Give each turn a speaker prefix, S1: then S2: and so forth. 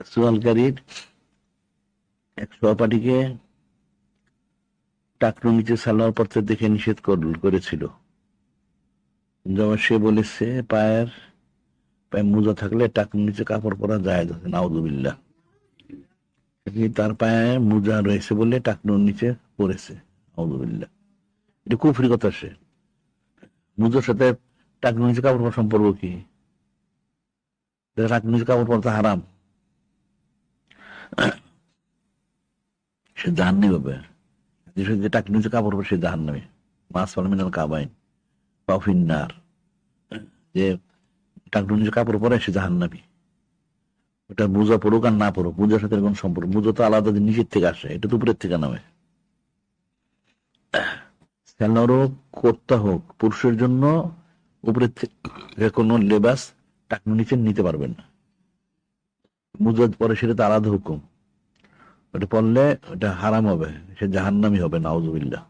S1: সোয়ালকারীর এক সহপাঠীকে সালোয়ার পত্রে দেখে নিষেধ করেছিল। যেমন সে বলেছে পায়ের পায়ে মোজা থাকলে কাপড় পরা যায় নাউদুবিল্লা তার পায়ে মোজা রয়েছে বলে টাকনুর নিচে পড়েছে নাউদুবিল্লা এটা কুফরি কথা সে। মুজোর সাথে টাকনুর নিচে কাপড় পরা সম্পর্ক কি? টাকনুর নিচে কাপড় পরা হারাম। সে জাহান নেই হবে। যে টাকনুর নিচে কাপড় পরে সে জাহান নেবে মাস মিনাল কাবাইন পাফিন্নার যে টাকনুর নিচে কাপড় পরে, সে জাহান নাবি ওটা মোজা পড়ুক আর না পড়ুক মোজার সাথে কোন সম্পর্ক। মোজা তো আলাদা নিচের থেকে আসে। এটা তো উপরের থেকে নামে। সেলারও করতে হোক, পুরুষের জন্য উপরের থেকে কোনো লেবাস টাকনু নিচে নিতে পারবেন না। মুজা পরে সেটা তো আলাদা হুকুম। ওটা পড়লে ওটা হারাম হবে সে জাহান্নামি হবে নাউজুবিল্লাহ।